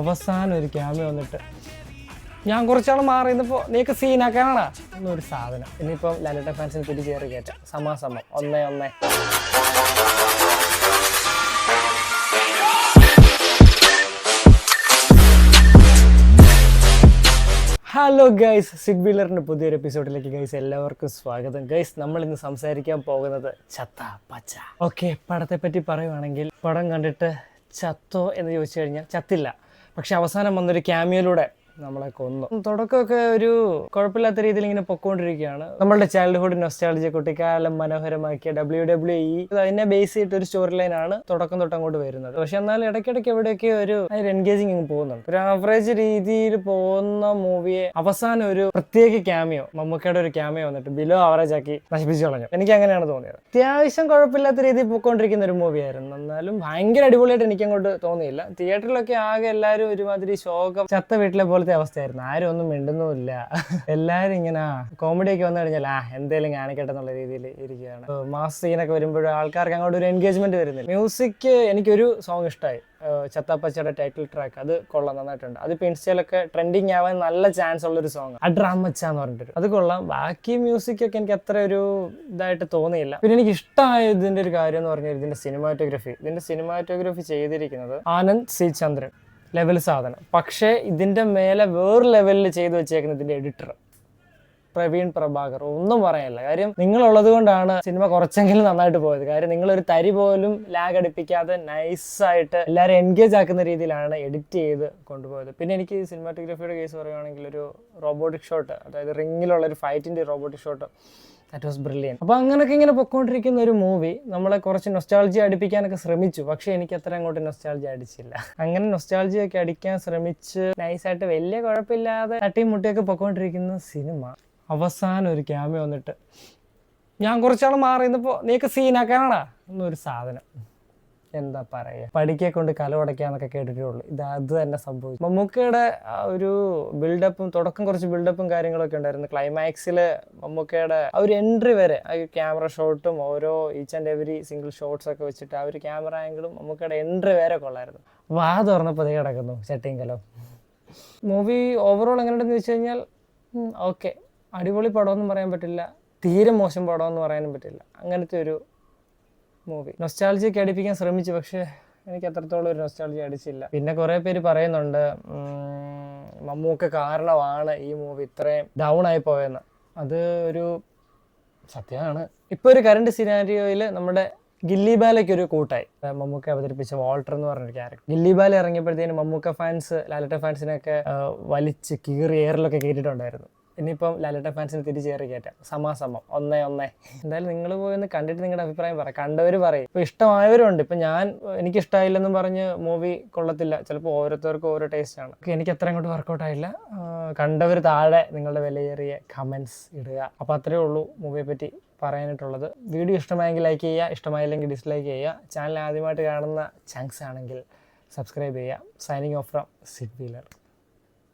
അവസാനം ഒരു ക്യാമറ വന്നിട്ട്. ഞാൻ കുറച്ചാൾ മാറി നിന്നപ്പോൾ നീക്ക് സീനാക്കാനാണ്? എന്നൊരു സാധനം. ഇനിയിപ്പം ലലിത ഫാൻസിന് തിരിച്ചു കയറി കയറ്റാം. സമാസമം ഒന്നേ ഒന്നേ. ഹലോ ഗൈസ് സിഡ് വീലറിന്റെ പുതിയൊരു എപ്പിസോഡിലേക്ക് ഗൈസ് എല്ലാവർക്കും സ്വാഗതം. ഗൈസ് നമ്മൾ ഇന്ന് സംസാരിക്കാൻ പോകുന്നത് ചത്ത പച്ച. ഓക്കെ പടത്തെ പറ്റി പറയുവാണെങ്കിൽ പടം കണ്ടിട്ട് ചത്തോ എന്ന് ചോദിച്ചു കഴിഞ്ഞാൽ ചത്തില്ല. പക്ഷെ അവസാനം വന്നൊരു ക്യാമിയയിലൂടെ നമ്മളെ കൊന്നു. തുടക്കമൊക്കെ ഒരു കുഴപ്പമില്ലാത്ത രീതിയിൽ ഇങ്ങനെ പൊക്കോണ്ടിരിക്കുകയാണ്. നമ്മളുടെ ചൈൽഡ്ഹുഡ് നൊസ്റ്റാളജി കുട്ടിക്കാലം മനോഹരമാക്കിയ ഡബ്ല്യു ഡബ്ല്യു ഇ അതിനെ ബേസ് ചെയ്തിട്ട് ഒരു സ്റ്റോറി ലൈൻ ആണ് തുടക്കം തൊട്ട് അങ്ങോട്ട് വരുന്നത്. പക്ഷെ എന്നാൽ ഇടയ്ക്കിടയ്ക്ക് എവിടെയൊക്കെ ഒരു അതിൽ എൻഗേജിങ് പോകുന്നുണ്ട്. ഒരു ആവറേജ് രീതിയിൽ പോകുന്ന മൂവിയെ അവസാനം ഒരു പ്രത്യേക ക്യാമിയോ മമ്മൂക്കയുടെ ഒരു ക്യാമിയോ വന്നിട്ട് ബിലോ ആവറേജ് ആക്കി നശിപ്പിച്ചു കളഞ്ഞു. എനിക്ക് അങ്ങനെയാണ് തോന്നിയത്. അത്യാവശ്യം കുഴപ്പമില്ലാത്ത രീതിയിൽ പോയിക്കൊണ്ടിരിക്കുന്ന ഒരു മൂവിയായിരുന്നു എന്നാലും ഭയങ്കര അടിപൊളിയായിട്ട് എനിക്ക് അങ്ങോട്ട് തോന്നിയില്ല തിയേറ്ററിലൊക്കെ ആകെ എല്ലാവരും ഒരുമാതിരി ശോകം ചത്ത വീട്ടിലെ പോലത്തെ അവസ്ഥയായിരുന്നു. ആരും ഒന്നും മിണ്ടുന്നുമില്ല. എല്ലാവരും ഇങ്ങനെ കോമഡി ഒക്കെ വന്നു കഴിഞ്ഞാൽ ആ എന്തേലും കാണിക്കട്ടെ എന്നുള്ള രീതിയിൽ ഇരിക്കുകയാണ്. മാസ് സീനൊക്കെ വരുമ്പോഴും ആൾക്കാർക്ക് അങ്ങോട്ട് ഒരു എൻഗേജ്മെന്റ് വരുന്നില്ല. മ്യൂസിക് എനിക്കൊരു സോങ് ഇഷ്ടമായി ചത്താപ്പച്ചയുടെ ടൈറ്റിൽ ട്രാക്ക് അത് കൊള്ളാം നന്നായിട്ടുണ്ട്. അത് ഇൻസ്റ്റയിലൊക്കെ ട്രെൻഡിങ് ആവാൻ നല്ല ചാൻസ് ഉള്ള ഒരു സോങ് അഡ്രാമച്ച എന്ന് പറഞ്ഞിട്ട് അത് കൊള്ളാം. ബാക്കി മ്യൂസിക് ഒക്കെ എനിക്ക് അത്ര ഒരു ഇതായിട്ട് തോന്നിയില്ല. പിന്നെ എനിക്ക് ഇഷ്ടമായ ഇതിന്റെ ഒരു കാര്യം എന്ന് പറഞ്ഞാൽ ഇതിന്റെ സിനിമാറ്റോഗ്രഫി ഇതിന്റെ സിനിമാറ്റോഗ്രഫി ചെയ്തിരിക്കുന്നത് ആനന്ദ് സി ചന്ദ്രൻ. ലെവൽ സാധനം. പക്ഷേ ഇതിന്റെ മേലെ വേറെ ലെവലിൽ ചെയ്തു വെച്ചേക്കുന്ന ഇതിന്റെ എഡിറ്റർ പ്രവീൺ പ്രഭാകർ. ഒന്നും പറയാനില്ല കാര്യം നിങ്ങളുള്ളത് കൊണ്ടാണ് സിനിമ കുറച്ചെങ്കിലും നന്നായിട്ട് പോയത്. കാര്യം നിങ്ങൾ ഒരു തരി പോലും ലാഗ് അടിപ്പിക്കാതെ നൈസായിട്ട് എല്ലാവരും എൻഗേജ് ആക്കുന്ന രീതിയിലാണ് എഡിറ്റ് ചെയ്ത് കൊണ്ടുപോയത്. പിന്നെ എനിക്ക് സിനിമാറ്റോഗ്രാഫിയുടെ കേസ് പറയുവാണെങ്കിൽ ഒരു റോബോട്ടിക് ഷോട്ട് അതായത് റിങ്ങിലുള്ള ഒരു ഫൈറ്റിന്റെ robotic shot that was brilliant അപ്പോൾ അങ്ങനെയൊക്കെ ഇങ്ങനെ പൊക്കോണ്ടിരിക്കുന്ന ഒരു മൂവി നമ്മളെ കുറച്ച് നൊസ്റ്റാൾജി അടിപ്പിക്കാനൊക്കെ ശ്രമിച്ചു. പക്ഷേ എനിക്ക് അത്ര അങ്ങോട്ട് നൊസ്റ്റാൾജി അടിച്ചില്ല. അങ്ങനെ നൊസ്റ്റാൾജി ഒക്കെ അടിക്കാൻ ശ്രമിച്ച് നൈസായിട്ട് വലിയ കുഴപ്പമില്ലാതെ തട്ടിയും മുട്ടിയൊക്കെ പൊക്കോണ്ടിരിക്കുന്ന സിനിമ അവസാനം ഒരു ക്യാമ വന്നിട്ട് ഞാൻ കുറച്ചാൾ മാറി നിന്നപ്പോൾ നീക്ക് സീനാക്കാനാടാ എന്നൊരു സാധനം. എന്താ പറയുക? പഠിക്കെ കൊണ്ട് കല ഉടയ്ക്കാന്നൊക്കെ കേട്ടിട്ടേ ഉള്ളൂ ഇത് അത് തന്നെ സംഭവിച്ചു. മമ്മൂക്കയുടെ ഒരു ബിൽഡപ്പും തുടക്കം കുറച്ച് ബിൽഡപ്പും കാര്യങ്ങളൊക്കെ ഉണ്ടായിരുന്നു. ക്ലൈമാക്സിൽ മമ്മൂക്കയുടെ ആ ഒരു എൻട്രി വരെ ആ ക്യാമറ ഷോട്ടും ഓരോ each and every single shots ഒക്കെ വെച്ചിട്ട് ആ ഒരു ക്യാമറ ആംഗിളും മമ്മൂക്കയുടെ എൻട്രി വരെ കൊള്ളായിരുന്നു. വാ തുറന്നപ്പോൾ അതേ കിടക്കുന്നു ചട്ടിങ്കലോ മൂവി ഓവറോൾ എങ്ങനെയുണ്ടെന്ന് വെച്ച് കഴിഞ്ഞാൽ ഓക്കെ അടിപൊളി പടമൊന്നും പറയാൻ പറ്റില്ല. തീരെ മോശം പടമെന്ന് പറയാനും പറ്റില്ല. അങ്ങനത്തെ ഒരു മൂവി. നൊസ്റ്റാൾജിയൊക്കെ അടിപ്പിക്കാൻ ശ്രമിച്ചു പക്ഷേ എനിക്ക് അത്രത്തോളം ഒരു നൊസ്റ്റാൾജി അടിച്ചില്ല. പിന്നെ കുറേ പേര് പറയുന്നുണ്ട് മമ്മൂക്ക കാരണമാണ് ഈ മൂവി ഇത്രയും ഡൗൺ ആയി പോയെന്ന്. അത് ഒരു സത്യമാണ്. ഇപ്പോൾ ഒരു കറണ്ട് സിനാരിയോയിൽ നമ്മുടെ ഗില്ലി ബാലയ്ക്ക് ഒരു കൂട്ടായി. മമ്മൂക്ക അവതരിപ്പിച്ച വാൾട്ടർ എന്ന് പറഞ്ഞൊരു ക്യാരക്ടർ ഗില്ലി ബാല ഇറങ്ങിയപ്പോഴത്തേനും മമ്മൂക്ക ഫാൻസ് ലാലട്ട ഫാൻസിനെയൊക്കെ വലിച്ച് കീറി എയറിലൊക്കെ കയറ്റിയിട്ടുണ്ടായിരുന്നു ഇനിയിപ്പം ലാലട്ട ഫാൻസിന് തിരിച്ചേറി കയറി കയറ്റാം. സമാസമം. ഒന്നേ ഒന്നേ. എന്തായാലും നിങ്ങൾ പോയി ഒന്ന് കണ്ടിട്ട് നിങ്ങളുടെ അഭിപ്രായം പറ. കണ്ടവർ പറയും. ഇപ്പം ഇഷ്ടമായവരുണ്ട്. ഇപ്പം ഞാൻ എനിക്ക് ഇഷ്ടമായില്ലെന്നും പറഞ്ഞ് മൂവി കൊള്ളത്തില്ല. ചിലപ്പോൾ ഓരോരുത്തർക്കും ഓരോ ആണ്. എനിക്ക് അത്ര അങ്ങോട്ട് വർക്കൗട്ട് ആയില്ല. കണ്ടവർ താഴെ നിങ്ങളുടെ വിലയേറിയ കമൻസ് ഇടുക. അപ്പോൾ അത്രയേ ഉള്ളൂ മൂവിയെ പറ്റി പറയാനായിട്ടുള്ളത്. വീഡിയോ ഇഷ്ടമായെങ്കിൽ ലൈക്ക് ചെയ്യുക. ഇഷ്ടമായില്ലെങ്കിൽ ഡിസ്ലൈക്ക് ചെയ്യുക. ചാനൽ ആദ്യമായിട്ട് കാണുന്ന ചങ്ക്സ് ആണെങ്കിൽ സബ്സ്ക്രൈബ് ചെയ്യുക. Signing off from Sid Wheeler